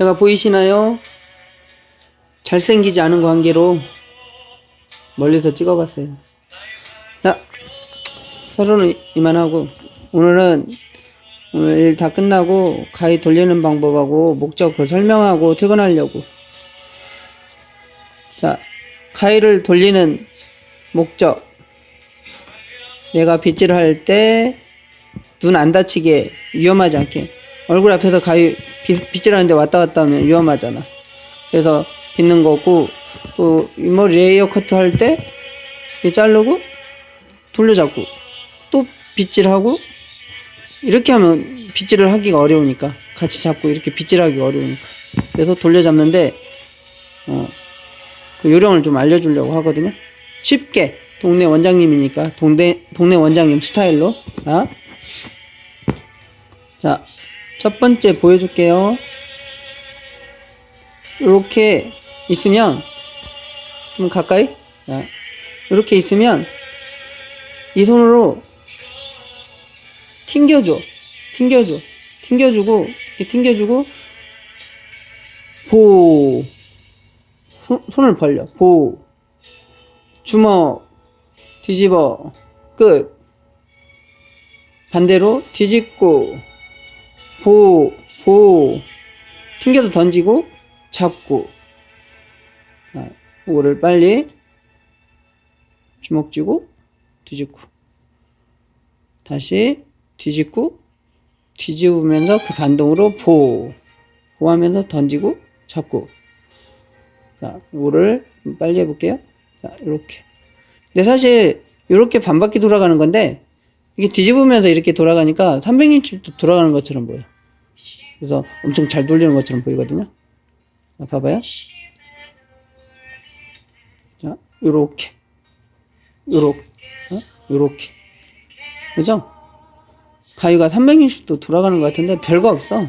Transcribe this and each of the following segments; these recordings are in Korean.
제가 보이시나요? 잘생기지 않은 관계로 멀리서 찍어봤어요. 자, 서로는 이만하고 오늘은 오늘 일 다 끝나고 가위 돌리는 방법하고 목적을 설명하고 퇴근하려고. 자, 가위를 돌리는 목적. 내가 빗질을 할때 눈 안 다치게 위험하지 않게 얼굴 앞에서 가위 빗, 빗질하는데 왔다 갔다 하면 위험하잖아. 그래서 빗는 거고 또 이머리 레이어 커트 할 때 자르고 돌려잡고 또 빗질하고 이렇게 하면 빗질을 하기가 어려우니까 같이 잡고 이렇게 빗질하기가 어려우니까. 그래서 돌려잡는데 어, 그 요령을 좀 알려주려고 하거든요. 쉽게. 동네 원장님이니까 동네 동네 원장님 스타일로. 자, 자, 첫 번째 보여줄게요. 이렇게 있으면 좀 가까이? 자, 이렇게 있으면 이 손으로 튕겨줘, 튕겨줘, 튕겨주고 이렇게 튕겨주고 보. 손, 손을 벌려. 보. 주먹. 뒤집어. 끝. 반대로 뒤집고 보, 보 튕겨서 던지고 잡고. 자, 이거를 빨리 주먹 쥐고 뒤집고. 다시 뒤집고 뒤집으면서 그 반동으로 보. 보하면서 던지고 잡고. 자 이거를 빨리 해볼게요. 자 이렇게. 근데 사실 이렇게 반바퀴 돌아가는 건데 이게 뒤집으면서 이렇게 돌아가니까 360도 돌아가는 것처럼 보여 그래서 엄청 잘 돌리는 것처럼 보이거든요 자, 봐봐요 자 요렇게 요렇게 어? 요렇게 그죠? 가위가 360도 돌아가는 것 같은데 별거 없어.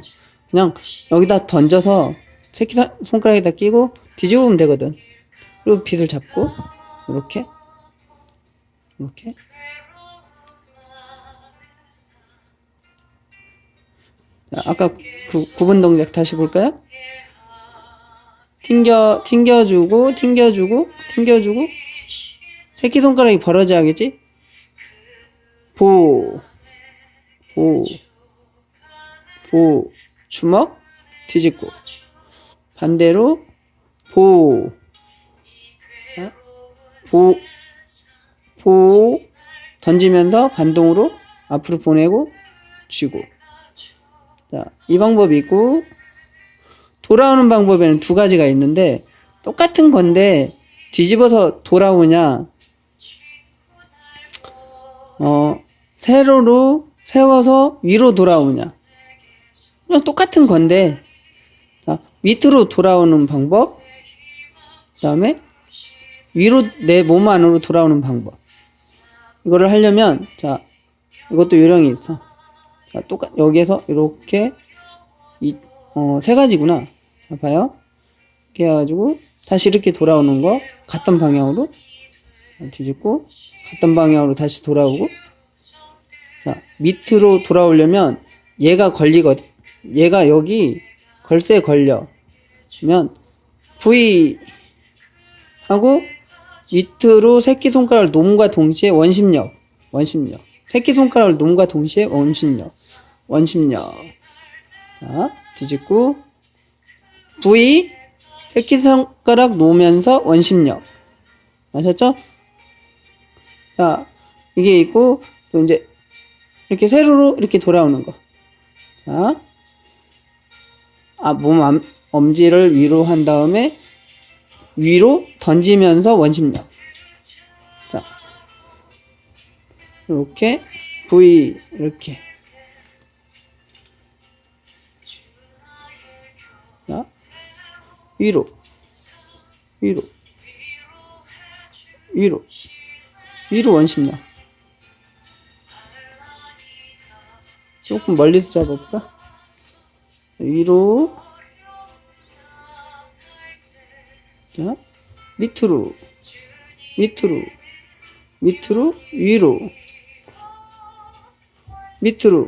그냥 여기다 던져서 새끼 사- 손가락에다 끼고 뒤집으면 되거든. 그리고 빗을 잡고 이렇게 이렇게 아까 그 구분 동작 다시 볼까요? 튕겨 튕겨주고 튕겨주고 튕겨주고 새끼 손가락이 벌어져야겠지? 보 보, 보, 주먹, 뒤집고. 반대로, 보, 어? 보, 보, 던지면서 반동으로 앞으로 보내고, 쥐고. 자, 이 방법이 있고, 돌아오는 방법에는 두 가지가 있는데, 똑같은 건데, 뒤집어서 돌아오냐, 어, 세로로 세워서 위로 돌아오냐. 그냥 똑같은 건데, 자, 밑으로 돌아오는 방법, 그 다음에 위로 내 몸 안으로 돌아오는 방법. 이거를 하려면, 자, 이것도 요령이 있어. 자, 똑같, 여기에서 이렇게, 이, 어, 세 가지구나. 자, 봐요. 이렇게 해가지고, 다시 이렇게 돌아오는 거, 같던 방향으로, 뒤집고, 같던 방향으로 다시 돌아오고, 자, 밑으로 돌아오려면 얘가 걸리거든. 얘가 여기 걸쇠에 걸려. 그러면 V 하고 밑으로 새끼손가락을 놈과 동시에 원심력. 원심력. 새끼손가락을 놈과 동시에 원심력. 원심력. 자, 뒤집고 V 새끼손가락 놓으면서 원심력. 아셨죠? 자, 이게 있고 또 이제 이렇게 세로로 이렇게 돌아오는 거. 자. 아, 몸 암, 엄지를 위로 한 다음에 위로 던지면서 원심력. 이렇게 V 이렇게. 자. 위로. 위로. 위로. 위로 원심력. 조금 멀리서 잡아볼까? 위로 자 밑으로 밑으로 밑으로 위로. 밑으로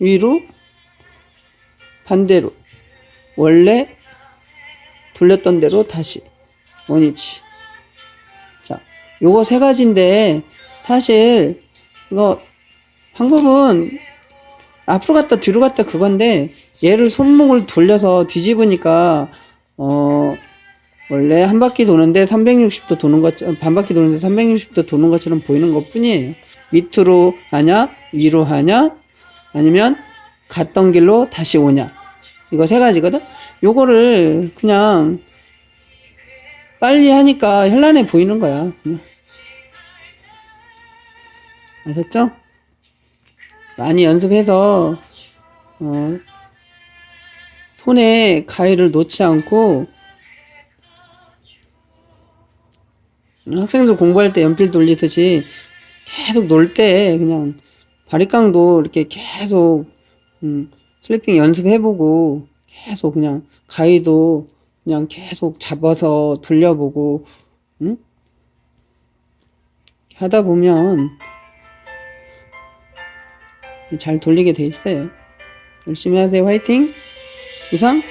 위로 반대로. 원래 돌렸던 대로 다시. 원위치. 자, 요거 세 가지인데 사실 이거 방법은 앞으로 갔다 뒤로 갔다 그건데 얘를 손목을 돌려서 뒤집으니까 어 원래 한 바퀴 도는데 360도 도는 것반 바퀴 도는데 360도 도는 것처럼 보이는 것 뿐이에요. 밑으로 하냐 위로 하냐 아니면 갔던 길로 다시 오냐 이거 세 가지거든. 요거를 그냥 빨리 하니까 현란해 보이는 거야. 그냥. 아셨죠? 많이 연습해서 어, 손에 가위를 놓지 않고 학생들 공부할 때 연필 돌리듯이 계속 놀 때 그냥 바리깡도 이렇게 계속 음, 슬리핑 연습해보고 계속 그냥 가위도 그냥 계속 잡아서 돌려보고 응? 하다 보면 잘 돌리게 돼 있어요. 열심히 하세요. 화이팅! 이상